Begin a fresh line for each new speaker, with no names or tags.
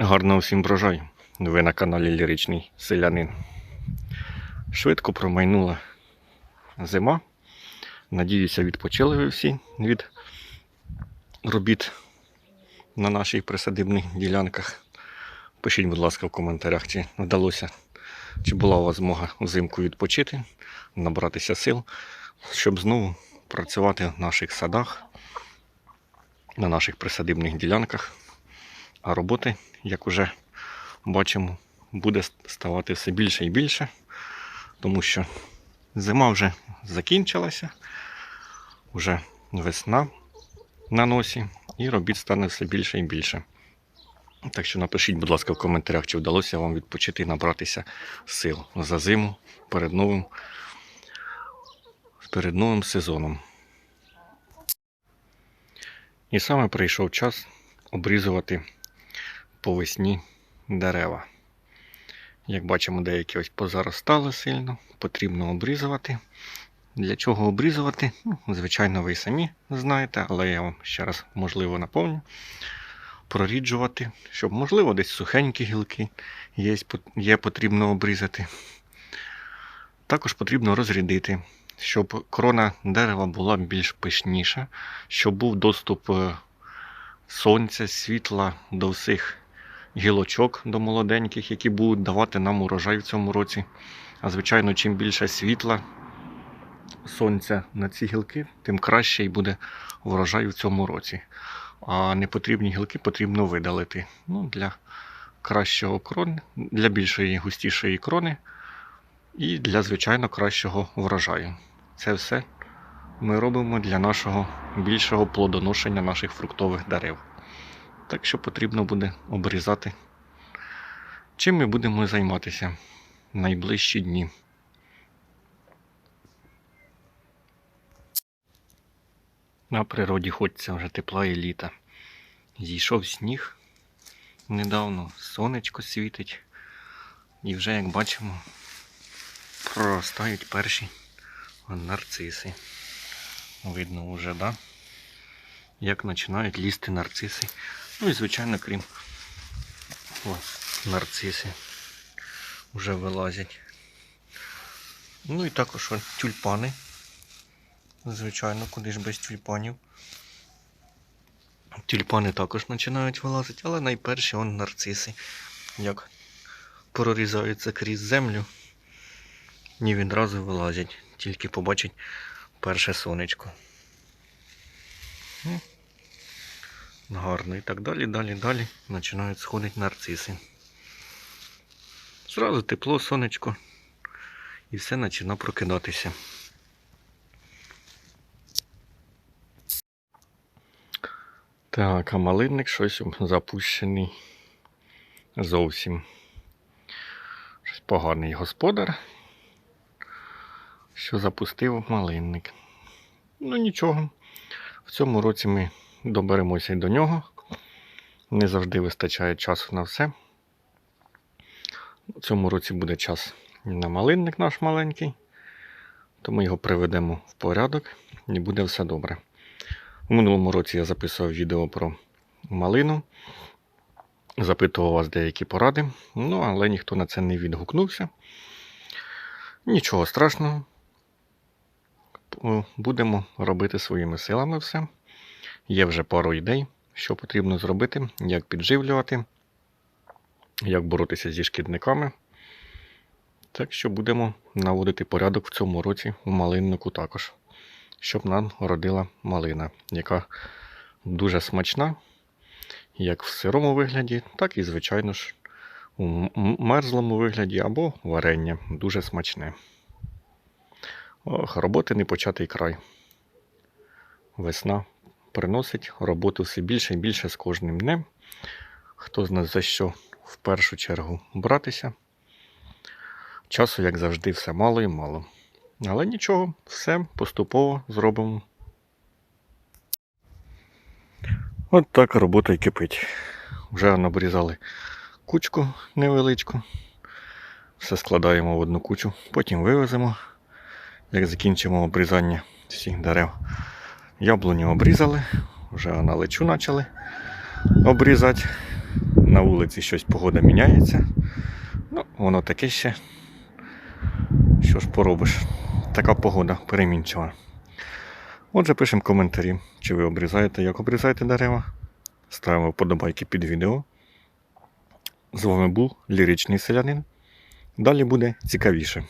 Гарного всім врожаю. Ви на каналі Ліричний Селянин. Швидко промайнула зима. Надіюся, відпочили ви всі від робіт на наших присадибних ділянках. Пишіть, будь ласка, в коментарях, чи вдалося, чи була у вас змога взимку відпочити, набратися сил, щоб знову працювати в наших садах, на наших присадибних ділянках. А роботи, як уже бачимо, буде ставати все більше і більше, тому що зима вже закінчилася, вже весна на носі, і робіт стане все більше і більше. Так що напишіть, будь ласка, в коментарях, чи вдалося вам відпочити і набратися сил за зиму перед новим, перед новим сезоном. І саме прийшов час обрізувати по весні дерева. Як бачимо, деякі ось позаростали сильно, потрібно обрізувати. Для чого обрізувати? Ну, звичайно, ви самі знаєте, але я вам ще раз можливо наповню. Проріджувати, щоб, можливо, десь сухенькі гілки є, є потрібно обрізати. Також потрібно розрядити, щоб крона дерева була більш пишніша, щоб був доступ е, сонця, світла до всіх гілочок, до молоденьких, які будуть давати нам урожай в цьому році. А звичайно, чим більше світла, сонця на ці гілки, тим краще і буде врожай в цьому році. А непотрібні гілки потрібно видалити. Ну, для кращого крони, для більшої густішої крони і для звичайно кращого врожаю. Це все ми робимо для нашого більшого плодоношення наших фруктових дерев. Так що потрібно буде обрізати. Чим ми будемо займатися найближчі дні. На природі хочеться вже тепла і літа. Зійшов сніг недавно, сонечко світить. І вже, як бачимо, проростають перші нарциси. Видно вже, да? Як починають лізти нарциси. Ну і, звичайно, крім о, нарциси вже вилазять. Ну і також тюльпани. Звичайно, куди ж без тюльпанів. Тюльпани також починають вилазити, але найперші он нарциси. Як прорізаються крізь землю, і відразу вилазять, тільки побачать перше сонечко. Гарно. І так далі, далі, далі починають сходити нарциси. Зразу тепло, сонечко, і все починає прокидатися. Так, а малинник щось запущений зовсім. Щось поганий господар, що запустив малинник. Ну нічого. В цьому році ми доберемося й до нього. Не завжди вистачає часу на все. У цьому році буде час на малинник наш маленький, то ми його приведемо в порядок і буде все добре. У минулому році я записував відео про малину, запитував вас деякі поради, ну але ніхто на це не відгукнувся. Нічого страшного. Будемо робити своїми силами все. Є вже пару ідей, що потрібно зробити, як підживлювати, як боротися зі шкідниками. Так що будемо наводити порядок в цьому році у малиннику також, щоб нам родила малина, яка дуже смачна, як в сирому вигляді, так і, звичайно ж, у мерзлому вигляді або варення. Дуже смачне. Ох, роботи не початий край. Весна приносить роботу все більше і більше з кожним днем. Хто з нас за що в першу чергу братися. Часу, як завжди, все мало і мало. Але нічого, все поступово зробимо. От так робота й кипить. Вже набрізали кучку невеличку. Все складаємо в одну кучу, потім вивеземо, як закінчимо обрізання всіх дерев. Яблуню обрізали, вже на лечу почали обрізати. на вулиці щось погода міняється. Ну, воно таке ще. Що ж поробиш? Така погода перемінчива. Отже, пишемо коментарі, чи ви обрізаєте, як обрізаєте дерева. Ставимо вподобайки під відео. З вами був ліричний селянин. Далі буде цікавіше.